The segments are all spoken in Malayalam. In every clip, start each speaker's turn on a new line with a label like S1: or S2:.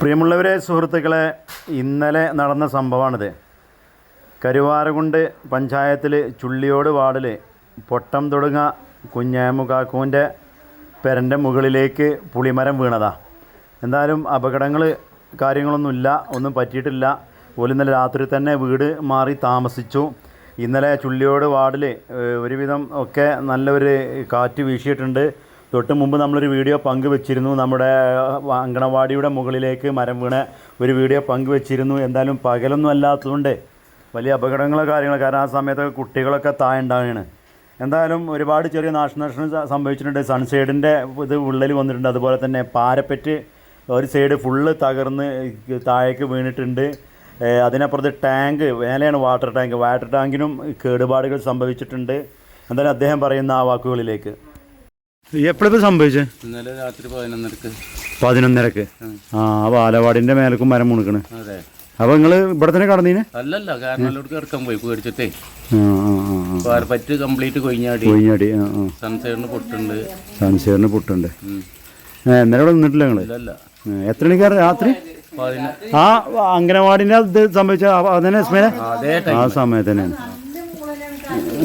S1: പ്രിയമുള്ളവരെ സുഹൃത്തുക്കളെ ഇന്നലെ നടന്ന സംഭവമാണിത്. കരുവാരകുണ്ട് പഞ്ചായത്തിൽ ചുള്ളിയോട് വാർഡിൽ പൊട്ടം തൊടുങ്ങ കുഞ്ഞാമുകാക്കുവിന്റെ പെരന്റെ മുകളിലേക്ക് പുളിമരം വീണതാ. എന്തായാലും അപകടങ്ങൾ കാര്യങ്ങളൊന്നുമില്ല ഒന്നും പറ്റിയിട്ടില്ല. പോലും ഇന്നലെ രാത്രി തന്നെ വീട് മാറി താമസിച്ചു. ഇന്നലെ ചുള്ളിയോട് വാർഡിൽ ഒരുവിധം ഒക്കെ നല്ലൊരു കാറ്റ് വീശിയിട്ടുണ്ട്. തൊട്ട് മുമ്പ് നമ്മളൊരു വീഡിയോ പങ്കുവെച്ചിരുന്നു. നമ്മുടെ അങ്കണവാടിയുടെ മുകളിലേക്ക് മരം വീണ ഒരു വീഡിയോ പങ്കുവെച്ചിരുന്നു. എന്തായാലും പകലൊന്നും അല്ലാത്തതുകൊണ്ട് വലിയ അപകടങ്ങളോ കാര്യങ്ങളോ കാരണം ആ സമയത്തൊക്കെ കുട്ടികളൊക്കെ താഴെ എന്തായാലും ഒരുപാട് ചെറിയ നാശനഷ്ടം സംഭവിച്ചിട്ടുണ്ട്. സൺസൈഡിന്റെ ഇത് ഉള്ളിൽ വന്നിട്ടുണ്ട്. അതുപോലെ തന്നെ പാരപ്പറ്റ് ഒരു സൈഡ് ഫുള്ള് തകർന്ന് താഴേക്ക് വീണിട്ടുണ്ട്. അതിനപ്പുറത്ത് ടാങ്ക് വേലയാണ് വാട്ടർ ടാങ്ക്. വാട്ടർ ടാങ്കിനും കേടുപാടുകൾ സംഭവിച്ചിട്ടുണ്ട്. എന്തായാലും അദ്ദേഹം പറയുന്ന ആ വാക്കുകളിലേക്ക്. എപ്പോഴത് സംഭവിച്ചേ?
S2: ഇന്നലെ രാത്രി പതിനൊന്നരക്ക്.
S1: പതിനൊന്നരക്ക്? ആ ബാലവാടിന്റെ മേലക്കും മരം മുണുക്കണ്.
S2: അതെ.
S1: നിങ്ങൾ ഇവിടെ തന്നെ കടന്നീന്?
S2: അല്ലല്ല കാരണോട് കിടക്കാൻ പോയി പേടിച്ചിട്ടേ. പറ്റ് കംപ്ലീറ്റ് കൊയിഞ്ഞാടി
S1: കൊയിഞ്ഞാടി
S2: സൺസൈഡിന് പൊട്ടുണ്ട്.
S1: സൺസേറിന് പുട്ടുണ്ട്. ഇന്നലെ ഇവിടെ നിന്നിട്ടില്ല നിങ്ങൾ എത്ര മണിക്കാറ് രാത്രി? ആ അംഗനവാടിന്റെ ഇത് സംഭവിച്ച അതന്നെ ആ സമയത്ത് തന്നെയാണ്.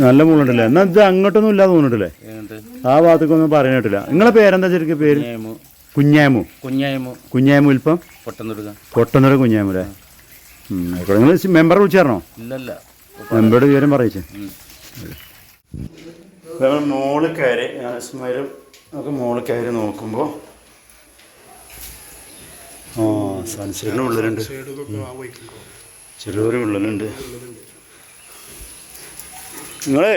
S1: നല്ല മുള്ളുണ്ടല്ലേ? എന്നാ ഇത് അങ്ങോട്ടൊന്നും ഇല്ലാതെ തോന്നിട്ടില്ലേ? ആ ഭാഗത്തേക്കൊന്നും പറയാനായിട്ടില്ല നിങ്ങളെ പേരെന്താ ശരിക്കും പേര്?
S2: കുഞ്ഞായ്മു.
S1: കുഞ്ഞാമു
S2: കുഞ്ഞായ്മു.
S1: കുഞ്ഞാമു
S2: പൊട്ടന്തൊടുക
S1: കൊട്ടന്നൂർ കുഞ്ഞാമു അല്ലേ? ആയിക്കോട്ടെ. നിങ്ങൾ മെമ്പറെ വിളിച്ചേരണോ
S2: ഇല്ലല്ല.
S1: മെമ്പറുടെ വിവരം പറയിച്ചേ. മോൾ കയറി അനസ്മാരും ഒക്കെ മോൾ കയറി നോക്കുമ്പോൾ ആ സൺസൈഡിന് ഉള്ളിലുണ്ട്. ചെറിയൊരു ഉള്ളിലുണ്ട്. നിങ്ങളേ